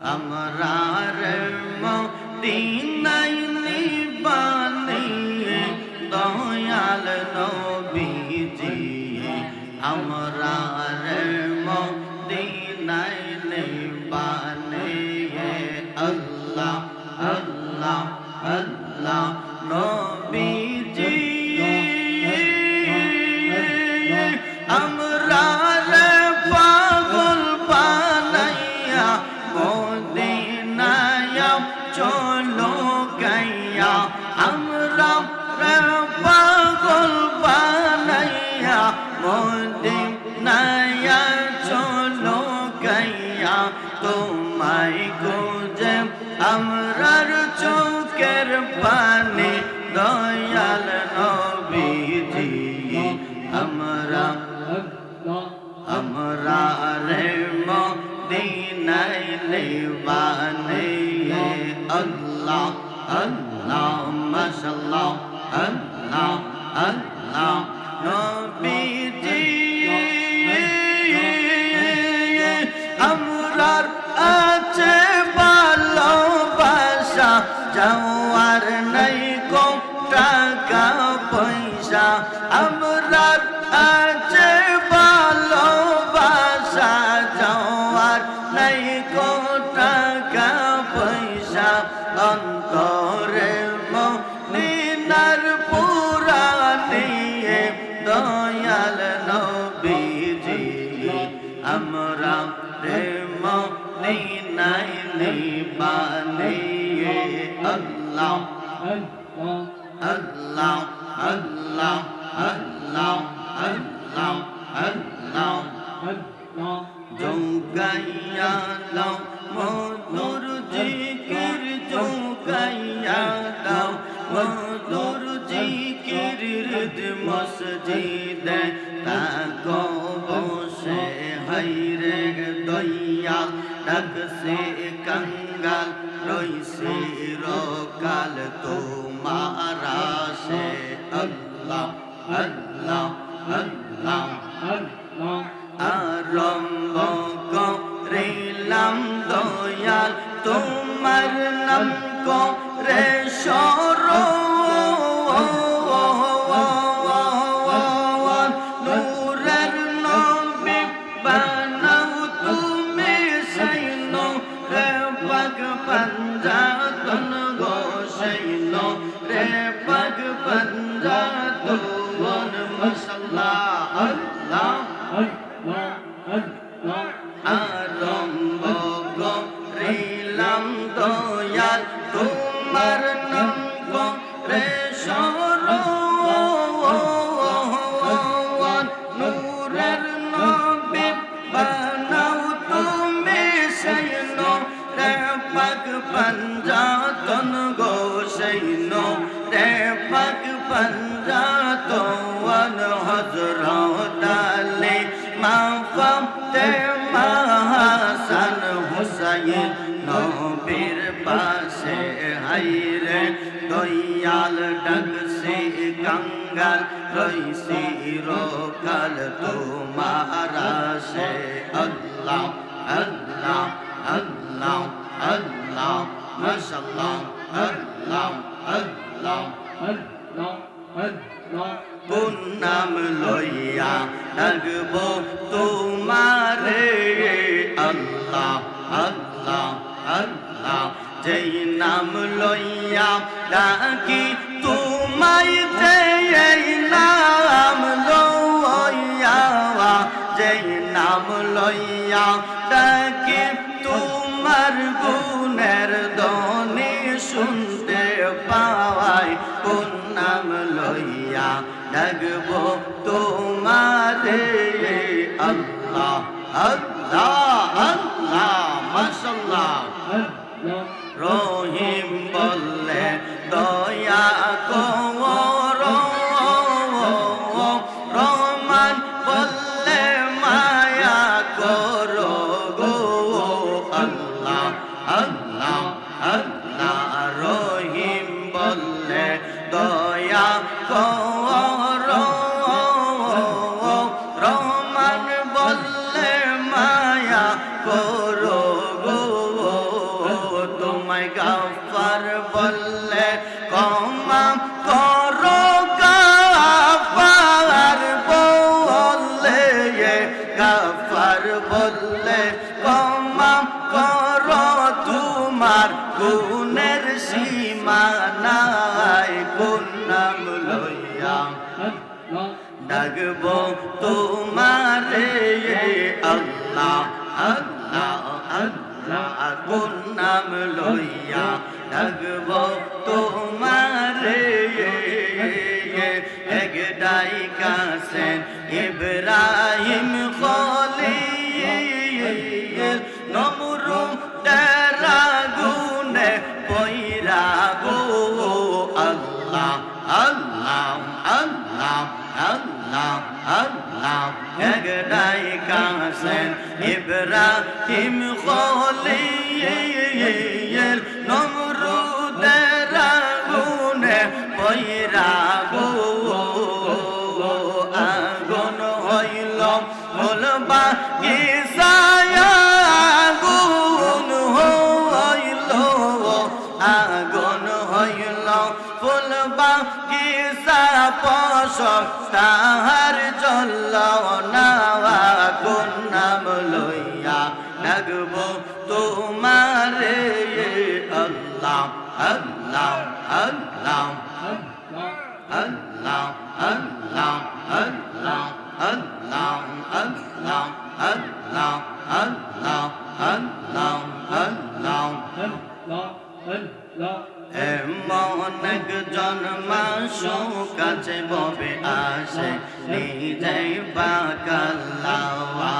আমরার মদিনাই নিবানি দয়াল নবীজি আমরার মদিনাই নিবানি আল্লাহ আল্লাহ আল্লাহ নবীজি পানি দয়াল নবীজি আমরা আমরা রে মদিনায় লেবানে আল্লাহ আল্লাহ মাশাল্লাহ আল্লাহ আল্লাহ নবীজি। আমরার যাওয়ার নাই কো টাকা পয়সা আমরার আছে ভালোবাসা যাওয়ার নাই কো টাকা পয়সা অন্তরে মনিনার পুরানিয়ে দয়াল নবীজি আল্লাহ আল্লাহ জৌগাইয়া দাও মধুর জিকির জৌগাইয়া দাও মধুর জিকির হৃদ মসজিদে তাকো বসে হাইরে দয়াল ডাকছে কঙ্গাল রইছে রকাল তোমারা সে আল্লাহ আল্লাহ আল্লাহ আরম্ভ করিলাম দয়াল তোমার নাম করে সরো নূরের নবী বানাও তুমি সৈন্য রে পাক পঞ্জাতন গো সৈন্য রে পাক পঞ্জাতন মাশাল্লাহ আল্লাহ আরম্ভ করিলাম দয়াল, তোমার নাম করে সরো নূরের নবী বানাও তুমি সৈন্য রে পাক পঞ্জাতন গো সৈন্য রে পাক পঞ্জাতন হজরত আলী। মা ফাতে হুসাইন নবীর পাশে হাইরে দয়াল ডাকছে গঙ্গাল রইছি রোকাল তোমারা সে আল্লাহ আল্লাহ আল্লাহ আল্লাহ মাশাল্লাহ আল্লাহ আল্লাহ কোন নাম লইয়া ডাকব তোমারে। নাম লইয়া ডাকি, তোমায় যেই নাম লইয়া যেই নাম লইয়া ডাকি, তোমার গুণের দনি শুনতে পাওয়াই কোন নাম লইয়া ডাকব তোমারে? আল্লাহ আল্লাহ আল্লাহ মাশাল্লাহ রহিম গাফার বললে, ক্ষমা করো, তোমার গুণের সীমা নাই কোন নাম লইয়া ডাকবো তোমারে আল্লাহ আল্লাহ আল্লাহ কোন নাম লইয়া ডাকবো তোমারে এক ডাই কাছেন ইব্রাহিম খোদ আগুন হইল ফুলবা গিসা পশম তাহার জল নাওয়া কোন নাম লইয়া ডাকব তোমারে আল্লাহ আল্লাহ আল্লাহ আল্লাহ আল্লাহ আল্লাহ আল্লাহ আল্লাহ আল্লাহ আল্লাহ আল্লাহ আল্লাহ এমন একজন মাস কাছে ববে আসে নিজেই বাকাল্লাওয়া।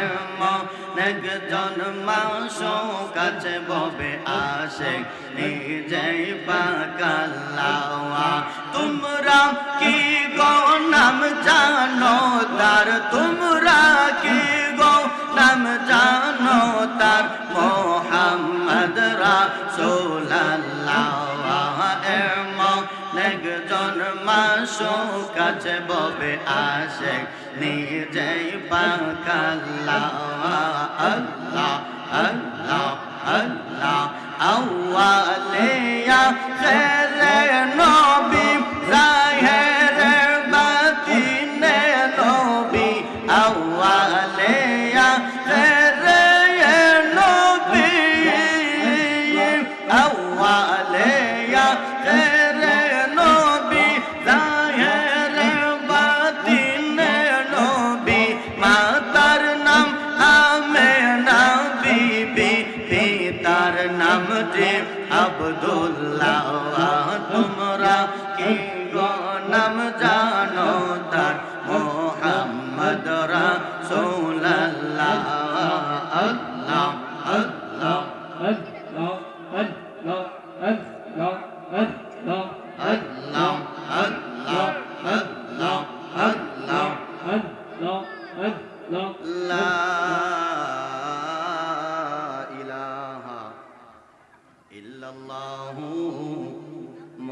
এমন একজন মাস কাছে ববে আসে নিজেই বাকাল্লাওয়া। তোমরা কি গো নাম জানো তার? তোমরা কি গো নাম জানো তার? এমন একজন মাসো কাছে ববে আসে নিজেই পাকাল্লাহ আল্লাহ আল্লাহ আল্লাহ আউয়ালিয়া খেরে নবী আব্দুল্লাহ, তোমরা কি নাম জানো? তার মোহাম্মদ রাসূলুল্লাহ। আল্লাহ আল্লাহ আল্লাহ আল্লাহ আল্লাহ আল্লাহ লা ইলাহা